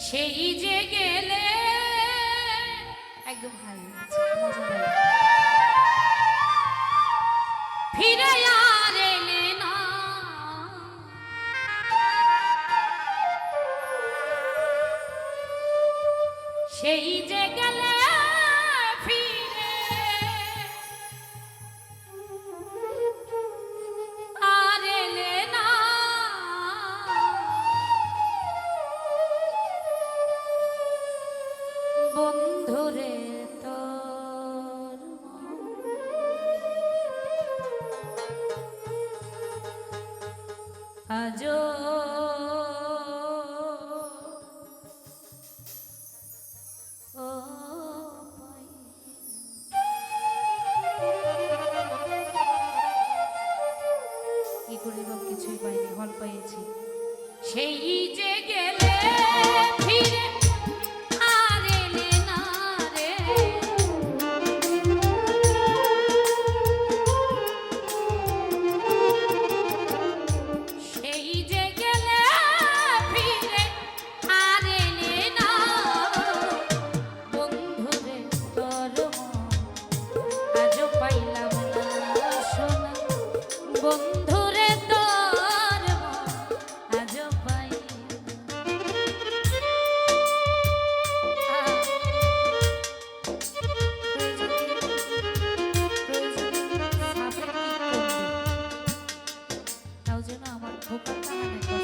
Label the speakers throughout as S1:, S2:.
S1: সেই যে গেলে একদম ভালো আচ্ছা, ফিরে আর এলে না। সেই যে গেলে বন্ধুরে। Bye.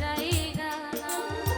S1: জায়গা না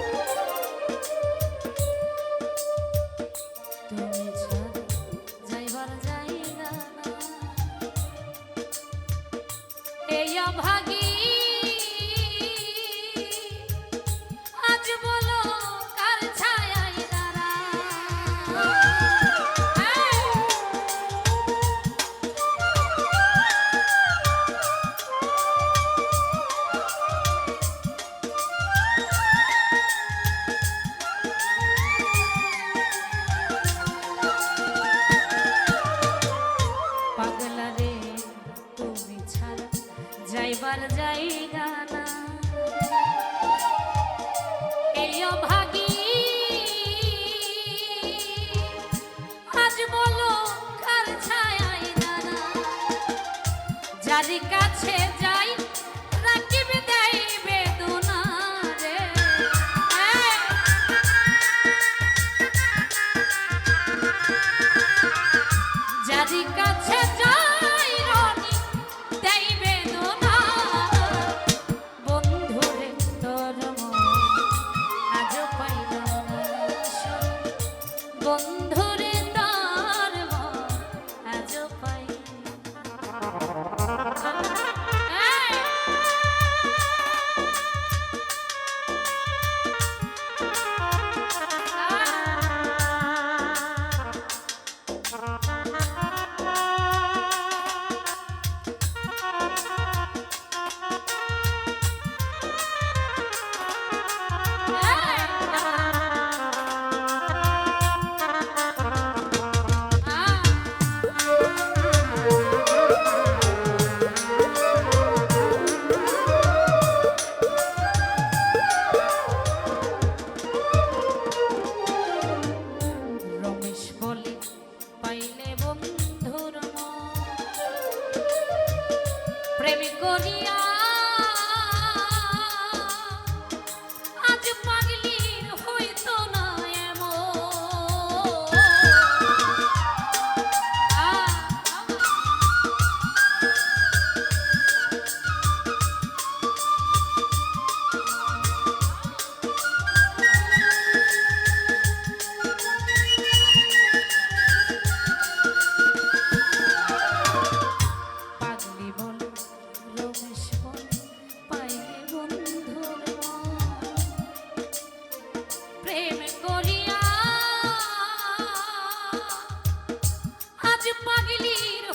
S1: যার কাছে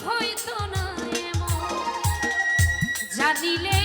S1: হইতো না এমন। জানিলে